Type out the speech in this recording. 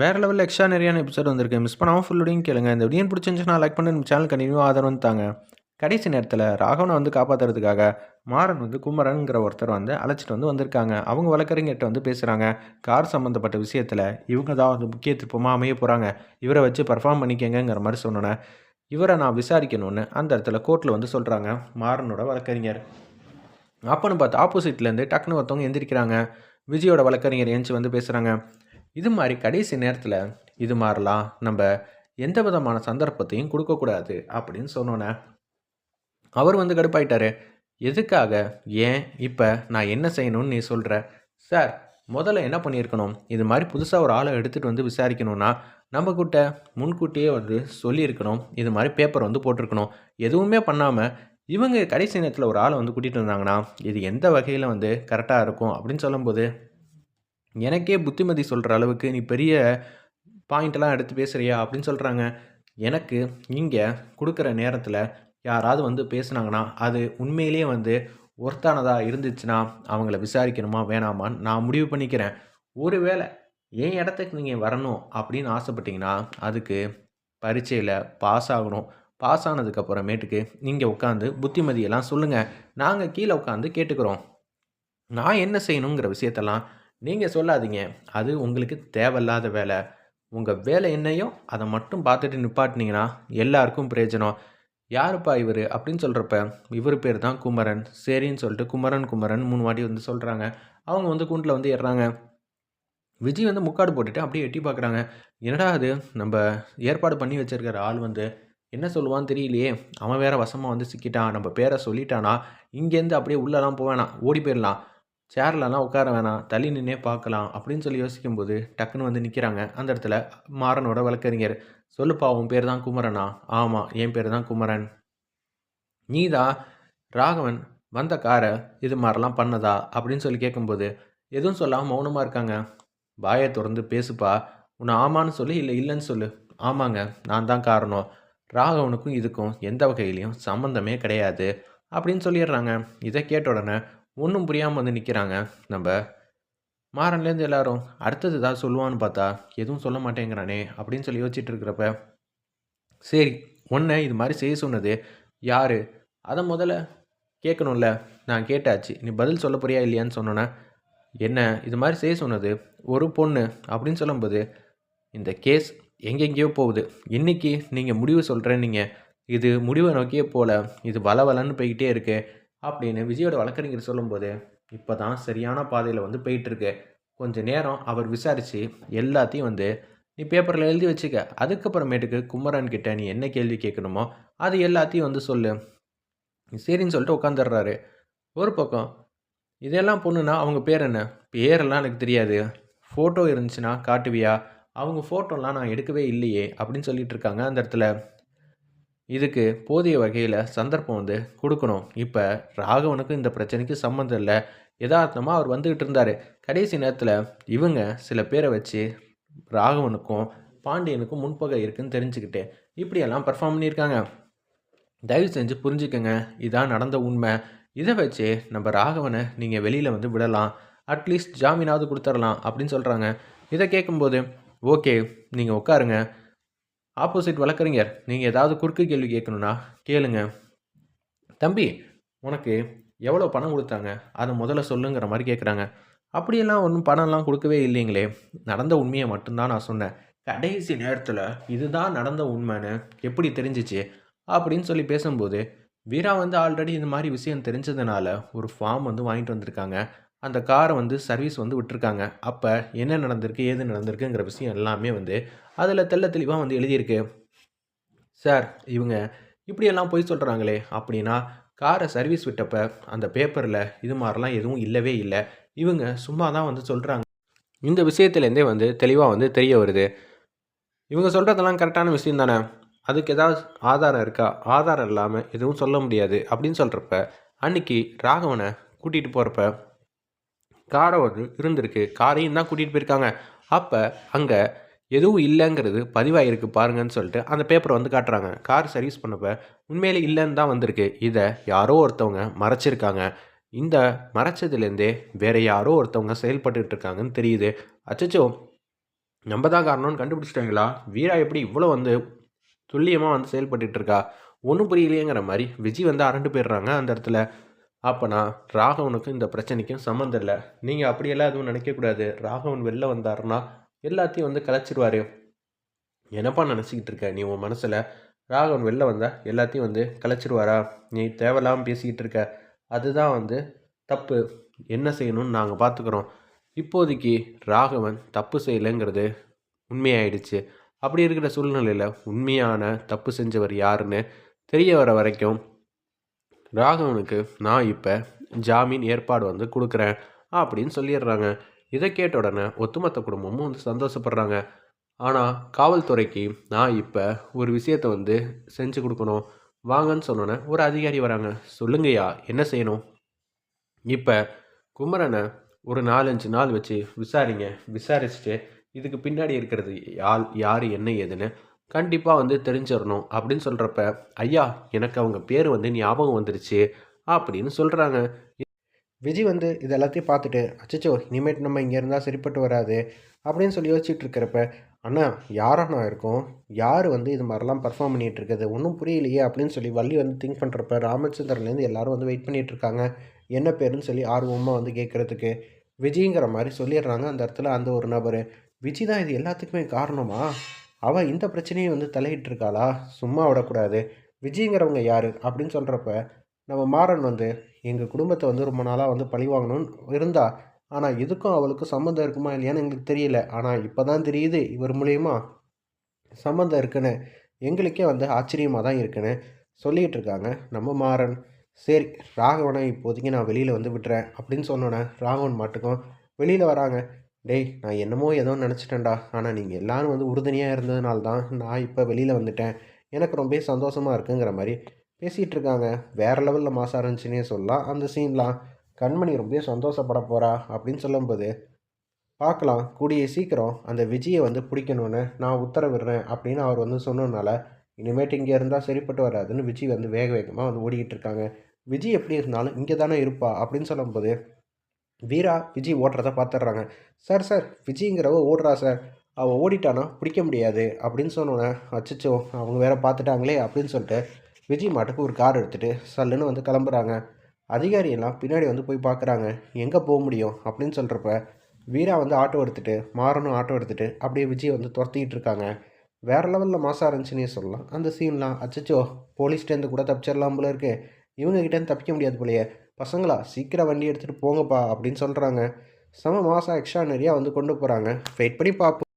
வேறு லெவலில் எக்ஸ்ட்ரா நிறையான எபிசோட் வந்திருக்கு. மிஸ் பண்ணாமல் ஃபுல்லோடையும் கேளுங்க. இந்த வீடியோ பிடிச்சிருந்துச்சுன்னா லைக் பண்ணி நம்ம சேனல் கண்டினியூ ஆதரவு தாங்க. கடைசி நேரத்தில் ராகவனை வந்து காப்பாற்றுறதுக்காக மாறன் வந்து குமரனுங்கிற ஒருத்தர் வந்து அழைச்சிட்டு வந்து வந்திருக்காங்க. அவங்க வழக்கறிஞர்கிட்ட வந்து பேசுகிறாங்க கார் சம்மந்தப்பட்ட விஷயத்தில் இவங்க தான் வந்து முக்கிய திருப்பமாக அமைய போகிறாங்க இவரை வச்சு பர்ஃபார்ம் பண்ணிக்கங்கிற மாதிரி சொன்னோன்னே இவரை நான் விசாரிக்கணும்னு அந்த இடத்துல கோர்ட்டில் வந்து சொல்கிறாங்க மாறனோட வழக்கறிஞர். அப்போன்னு பார்த்து ஆப்போசிட்லேருந்து டக்குன்னு ஒருத்தவங்க எந்திரிக்கிறாங்க. விஜயோட வழக்கறிஞர் எந்திச்சு வந்து பேசுகிறாங்க இது மாதிரி கடைசி நேரத்தில் இது மாதிரிலாம் நம்ம எந்த விதமான சந்தர்ப்பத்தையும் கொடுக்கக்கூடாது அப்படின்னு சொன்னோன்னே அவர் வந்து கடுப்பாயிட்டாரு. எதுக்காக? ஏன்? இப்போ நான் என்ன செய்யணும்னு நீ சொல்கிற சார் முதல்ல என்ன பண்ணியிருக்கணும்? இது மாதிரி புதுசாக ஒரு ஆளை எடுத்துகிட்டு வந்து விசாரிக்கணும்னா நம்மக்கிட்ட முன்கூட்டியே வந்து சொல்லியிருக்கணும். இது மாதிரி பேப்பர் வந்து போட்டிருக்கணும். எதுவுமே பண்ணாமல் இவங்க கடைசி நேரத்தில் ஒரு ஆளை வந்து கூட்டிகிட்டு வந்தாங்கன்னா இது எந்த வகையில் வந்து கரெக்டாக இருக்கும்? அப்படின்னு சொல்லும்போது எனக்கே புத்திமதி சொல்கிற அளவுக்கு நீ பெரிய பாயிண்டெல்லாம் எடுத்து பேசுகிறியா அப்படின்னு சொல்கிறாங்க எனக்கு இங்கே கொடுக்குற நேரத்தில் யாராவது வந்து பேசுனாங்கன்னா அது உண்மையிலேயே வந்து ஒர்த்தானதாக இருந்துச்சுன்னா அவங்கள விசாரிக்கணுமா வேணாமான்னு நான் முடிவு பண்ணிக்கிறேன். ஒருவேளை என் இடத்துக்கு நீங்கள் வரணும் அப்படின்னு ஆசைப்பட்டீங்கன்னா அதுக்கு பரீட்சையில் பாஸ் ஆகணும். பாஸ் ஆனதுக்கப்புறமேட்டுக்கு நீங்கள் உட்காந்து புத்திமதியெல்லாம் சொல்லுங்கள் நாங்கள் கீழே உட்காந்து கேட்டுக்கிறோம். நான் என்ன செய்யணுங்கிற விஷயத்தெல்லாம் நீங்கள் சொல்லாதீங்க. அது உங்களுக்கு தேவையில்லாத வேலை. உங்கள் வேலை என்னையோ அதை மட்டும் பார்த்துட்டு நிப்பாட்டினீங்கன்னா எல்லாருக்கும் பிரயோஜனம். யாருப்பா இவர்? அப்படின்னு சொல்கிறப்ப இவர் பேர் தான் குமரன். சரின்னு சொல்லிட்டு குமரன் குமரன் மூணு வாட்டி வந்து சொல்கிறாங்க அவங்க வந்து கூண்டில் வந்து ஏறுறாங்க. விஜய் வந்து முக்காடு போட்டுட்டு அப்படியே எட்டி பார்க்குறாங்க. என்னடா அது? நம்ம ஏற்பாடு பண்ணி வச்சிருக்கிற ஆள் வந்து என்ன சொல்லுவான்னு தெரியலையே. அவன் வேற வசமாக வந்து சிக்கிட்டான். நம்ம பேரை சொல்லிட்டானா? இங்கேருந்து அப்படியே உள்ளெல்லாம் போவேணாம். ஓடி போயிடலாம். சேர்லலாம் உட்கார வேணாம் தள்ளி நின்னே பார்க்கலாம் அப்படின்னு சொல்லி யோசிக்கும்போது டக்குன்னு வந்து நிற்கிறாங்க அந்த இடத்துல மாறனோட வழக்கறிஞர் சொல்லுப்பா உன் பேர் தான் குமரனா? ஆமாம் என் பேர் தான் குமரன். நீதா ராகவன் வந்த காரை இது மாதிரிலாம் பண்ணதா? அப்படின்னு சொல்லி கேட்கும்போது எதுவும் சொல்லாமல் மௌனமாக இருக்காங்க. பாயை திறந்து பேசுப்பா. உன்னை ஆமான்னு சொல்லி இல்லை இல்லைன்னு சொல்லு. ஆமாங்க நான் தான் காரணம். ராகவனுக்கும் இதுக்கும் எந்த வகையிலையும் சம்மந்தமே கிடையாது. அப்படின்னு சொல்லிடுறாங்க. இதை கேட்ட உடனே ஒன்றும் புரியாமல் வந்து நிற்கிறாங்க நம்ம மாறன்லேருந்து எல்லாரும் அடுத்தது ஏதாவது சொல்லுவான்னு பார்த்தா எதுவும் சொல்ல மாட்டேங்கிறானே அப்படின்னு சொல்லி யோசிச்சுட்டு இருக்கிறப்ப சரி ஒன்று இது மாதிரி செய்ய சொன்னது யார்? அதை முதல்ல கேட்கணும்ல. நான் கேட்டாச்சு. நீ பதில் சொல்ல போறியா இல்லையான்னு சொன்னோன்னே என்ன இது மாதிரி செய்ய சொன்னது ஒரு பொண்ணு அப்படின்னு சொல்லும்போது இந்த கேஸ் எங்கெங்கேயோ போகுது. இன்றைக்கி நீங்கள் முடிவு சொல்கிறேன் நீங்கள் இது முடிவை நோக்கியே போல இது வள வளன்னு போய்கிட்டே இருக்குது அப்படின்னு விஜயோட வழக்கறிஞர் சொல்லும்போது இப்போ தான் சரியான பாதையில் வந்து போயிட்டுருக்கு. கொஞ்சம் நேரம் அவர் விசாரித்து எல்லாத்தையும் வந்து நீ பேப்பரில் எழுதி வச்சுக்க. அதுக்கப்புறமேட்டுக்கு குமரன் கிட்ட நீ என்ன கேள்வி கேட்கணுமோ அது எல்லாத்தையும் வந்து சொல்லு. சரின்னு சொல்லிட்டு உட்காந்துடுறாரு. ஒரு பக்கம் இதெல்லாம் பொண்ணுனா அவங்க பேர் என்ன? பேரெல்லாம் எனக்கு தெரியாது. ஃபோட்டோ இருந்துச்சுன்னா காட்டுவியா? அவங்க ஃபோட்டோலாம் நான் எடுக்கவே இல்லையே அப்படின்னு சொல்லிட்டு இருக்காங்க அந்த இடத்துல. இதுக்கு போதிய வகையில் சந்தர்ப்பம் வந்து கொடுக்கணும். இப்போ ராகவனுக்கும் இந்த பிரச்சனைக்கு சம்மந்தம் இல்லை. யதார்த்தமாக அவர் வந்துக்கிட்டு இருந்தார். கடைசி நேரத்தில் இவங்க சில பேரை வச்சு ராகவனுக்கும் பாண்டியனுக்கும் முன்பகை இருக்குன்னு தெரிஞ்சுக்கிட்டு இப்படியெல்லாம் பர்ஃபார்ம் பண்ணியிருக்காங்க. தயவு செஞ்சு புரிஞ்சுக்கங்க. இதான் நடந்த உண்மை. இதை வச்சு நம்ம ராகவனை நீங்கள் வெளியில் வந்து விடலாம். அட்லீஸ்ட் ஜாமீனாவது கொடுத்துடலாம் அப்படின்னு சொல்கிறாங்க இதை கேட்கும்போது ஓகே நீங்கள் உட்காருங்க. ஆப்போசிட் வழக்கறிஞர் நீங்கள் ஏதாவது குறுக்கு கேள்வி கேட்கணுன்னா கேளுங்க. தம்பி உனக்கு எவ்வளோ பணம் கொடுத்தாங்க? அதை முதல்ல சொல்லுங்கிற மாதிரி கேட்குறாங்க அப்படியெல்லாம் ஒன்றும் பணம்லாம் கொடுக்கவே இல்லைங்களே. நடந்த உண்மையை மட்டும்தான் நான் சொன்னேன். கடைசி நேரத்தில் இதுதான் நடந்த உண்மைன்னு எப்படி தெரிஞ்சிச்சு? அப்படின்னு சொல்லி பேசும்போது வீரா வந்து ஆல்ரெடி இந்த மாதிரி விஷயம் தெரிஞ்சதுனால ஒரு ஃபார்ம் வந்து வாங்கிட்டு வந்திருக்காங்க. அந்த காரை வந்து சர்வீஸ் வந்து விட்டுருக்காங்க. அப்போ என்ன நடந்திருக்கு ஏது நடந்திருக்குங்கிற விஷயம் எல்லாமே வந்து அதில் தெல்ல தெளிவாக வந்து எழுதியிருக்கு. சார் இவங்க இப்படியெல்லாம் போய் சொல்கிறாங்களே அப்படின்னா காரை சர்வீஸ் விட்டப்ப அந்த பேப்பரில் இது மாதிரிலாம் எதுவும் இல்லவே இல்லை. இவங்க சும்மா தான் வந்து சொல்கிறாங்க இந்த விஷயத்துலேருந்தே வந்து தெளிவாக வந்து தெரிய வருது. இவங்க சொல்கிறதெல்லாம் கரெக்டான விஷயம் தானே? அதுக்கு ஏதாவது ஆதாரம் இருக்கா? ஆதாரம் இல்லாமல் எதுவும் சொல்ல முடியாது அப்படின்னு சொல்கிறப்ப அன்னைக்கு ராகவனை கூட்டிகிட்டு போகிறப்ப காரை வந்து இருந்திருக்கு. காரையும் தான் கூட்டிகிட்டு போயிருக்காங்க. அப்போ அங்கே எதுவும் இல்லைங்கிறது பதிவாயிருக்கு பாருங்கன்னு சொல்லிட்டு அந்த பேப்பரை வந்து காட்டுறாங்க. கார் சர்வீஸ் பண்ணப்போ உண்மையிலே இல்லைன்னு தான் வந்திருக்கு. இதை யாரோ ஒருத்தவங்க மறைச்சிருக்காங்க. இந்த மறைச்சதுலேருந்தே வேற யாரோ ஒருத்தவங்க செயல்பட்டுட்டு இருக்காங்கன்னு தெரியுது. அச்சச்சோ நம்ம தான் காரணம்னு கண்டுபிடிச்சிட்டாங்களா? வீரா எப்படி இவ்வளோ வந்து துல்லியமாக வந்து செயல்பட்டுட்டு இருக்கா? ஒன்றும் புரியலையேங்கிற மாதிரி விஜய் வந்து அரண்டு போயிடுறாங்க அந்த இடத்துல. அப்போனா ராகவனுக்கும் இந்த பிரச்சனைக்கும் சம்மந்தம் இல்லை. நீங்கள் அப்படியெல்லாம் எதுவும் நினைக்கக்கூடாது. ராகவன் வெளில வந்தாருன்னா எல்லாத்தையும் வந்து கலைச்சிருவாரு. என்னப்பா நினச்சிக்கிட்டு இருக்க? நீ உன் மனசில் ராகவன் வெளில வந்தால் எல்லாத்தையும் வந்து கலைச்சிருவாரா? நீ தேவையில்லாமல் பேசிக்கிட்டு இருக்க. அதுதான் வந்து தப்பு. என்ன செய்யணும்னு நாங்கள் பார்த்துக்குறோம் இப்போதைக்கு ராகவன் தப்பு செய்யலைங்கிறது உண்மையாயிடுச்சு. அப்படி இருக்கிற சூழ்நிலையில் உண்மையான தப்பு செஞ்சவர் யாருன்னு தெரிய வர வரைக்கும் ராகவனுக்கு நான் இப்போ ஜாமீன் ஏற்பாடு வந்து கொடுக்குறேன் அப்படின்னு சொல்லிடுறாங்க. இதை கேட்ட உடனே ஒத்துமொத்த குடும்பமும் வந்து சந்தோஷப்படுறாங்க. ஆனால் காவல்துறைக்கு நான் இப்போ ஒரு விஷயத்தை வந்து செஞ்சு கொடுக்கணும். வாங்கன்னு சொன்னோன்னே ஒரு அதிகாரி வராங்க. சொல்லுங்கய்யா என்ன செய்யணும்? இப்போ குமரனை ஒரு நாலஞ்சு நாள் வச்சு விசாரிங்க. விசாரிச்சுட்டு இதுக்கு பின்னாடி இருக்கிறது யார் யார் என்ன ஏதுன்னு கண்டிப்பாக வந்து தெரிஞ்சிடணும் அப்படின்னு சொல்கிறப்ப ஐயா எனக்கு அவங்க பேர் வந்து ஞாபகம் வந்துருச்சு அப்படின்னு சொல்கிறாங்க விஜய் வந்து இது எல்லாத்தையும் பார்த்துட்டு அச்சச்சோ இனிமேட் நம்ம இங்கே இருந்தால் சரிப்பட்டு வராது அப்படின்னு சொல்லி யோசிச்சுட்டு இருக்கிறப்ப அண்ணா யாரண்ணா இருக்கும்? யார் வந்து இது மாதிரிலாம் பர்ஃபார்ம் பண்ணிகிட்டு இருக்குது? ஒன்றும் புரியலையே அப்படின்னு சொல்லி வள்ளி வந்து திங்க் பண்ணுறப்ப ராமச்சந்திரன்லேருந்து எல்லாரும் வந்து வெயிட் பண்ணிகிட்டு இருக்காங்க. என்ன பேருன்னு சொல்லி ஆர்வமாக வந்து கேட்குறதுக்கு விஜய்ங்கிற மாதிரி சொல்லிடுறாங்க அந்த இடத்துல அந்த ஒரு நபர். விஜய் தான் இது எல்லாத்துக்குமே காரணமா? அவள் இந்த பிரச்சனையை வந்து தலையிட்டு இருக்காளா சும்மா விடக்கூடாது. விஜய்ங்கிறவங்க யார்? அப்படின்னு சொல்கிறப்ப நம்ம மாறன் வந்து எங்கள் குடும்பத்தை வந்து ரொம்ப நாளாக வந்து பழி வாங்கணும்னு இருந்தா ஆனால் இதுக்கும் அவளுக்கும் சம்மந்தம் இருக்குமா இல்லையான்னு எங்களுக்கு தெரியல. ஆனால் இப்போ தான் தெரியுது இவர் மூலயமா சம்மந்தம் இருக்குன்னு. எங்களுக்கே வந்து ஆச்சரியமாக தான் இருக்குன்னு சொல்லிகிட்டு இருக்காங்க. நம்ம மாறன் சரி ராகவனை இப்போதைக்கு நான் வெளியில் வந்து விட்டுறேன் அப்படின்னு சொன்னோன்னே ராகவன் மாட்டுக்கும் வெளியில் வராங்க. டேய் நான் என்னமோ ஏதோ நினச்சிட்டேன்டா. ஆனால் நீங்கள் எல்லோரும் வந்து உறுதுணையாக இருந்ததுனால தான் நான் இப்போ வெளியில் வந்துட்டேன். எனக்கு ரொம்ப சந்தோஷமாக இருக்குங்கிற மாதிரி பேசிகிட்டு இருக்காங்க. வேறு லெவலில் மாசாக இருந்துச்சுன்னே சொல்லலாம். அந்த சீன்லாம் கண்மணி ரொம்ப சந்தோஷப்பட போகிறா அப்படின்னு சொல்லும்போது பார்க்கலாம். கூடிய சீக்கிரம் அந்த விஜயை வந்து பிடிக்கணும்னு நான் உத்தரவிடுறேன் அப்படின்னு அவர் வந்து சொன்னதுனால இனிமேட்டு இங்கே இருந்தால் சரிப்பட்டு வராதுன்னு விஜய் வந்து வேக வேகமாக வந்து ஓடிக்கிட்டு இருக்காங்க. விஜய் எப்படி இருந்தாலும் இங்கே தானே இருப்பா அப்படின்னு சொல்லும்போது வீரா விஜய் ஓடுறத பார்த்துட்றாங்க. சார் சார் விஜய்ங்கிறவ ஓடுறா சார். அவள் ஓடிட்டானா? பிடிக்க முடியாது. அப்படின்னு சொன்னோன்னே அச்சச்சோ அவங்க வேற பார்த்துட்டாங்களே அப்படின்னு சொல்லிட்டு விஜய் மாட்டுக்கு ஒரு கார் எடுத்துகிட்டு சல்லுன்னு வந்து கிளம்புறாங்க. அதிகாரியெல்லாம் பின்னாடி வந்து போய் பார்க்குறாங்க. எங்கே போக முடியும்? அப்படின்னு சொல்கிறப்ப வீரா வந்து ஆட்டோ எடுத்துகிட்டு மாறனும் ஆட்டோ எடுத்துகிட்டு அப்படியே விஜய் வந்து துரத்திக்கிட்டு இருக்காங்க. வேறு லெவலில் மாசாக இருந்துச்சுன்னே சொல்லலாம். அந்த சீன்லாம் அச்சச்சோ போலீஸ்டேருந்து கூட தப்பிச்சிடலாம் போல இருக்கு. இவங்ககிட்டேருந்து தப்பிக்க முடியாது போலையே. பசங்களா சீக்கிரம் வண்டி எடுத்துகிட்டு போங்கப்பா அப்படின்னு சொல்கிறாங்க செம மாதம் எக்ஸ்ட்ரா நிறையா வந்து கொண்டு போகிறாங்க வெயிட் பண்ணி பார்ப்போம்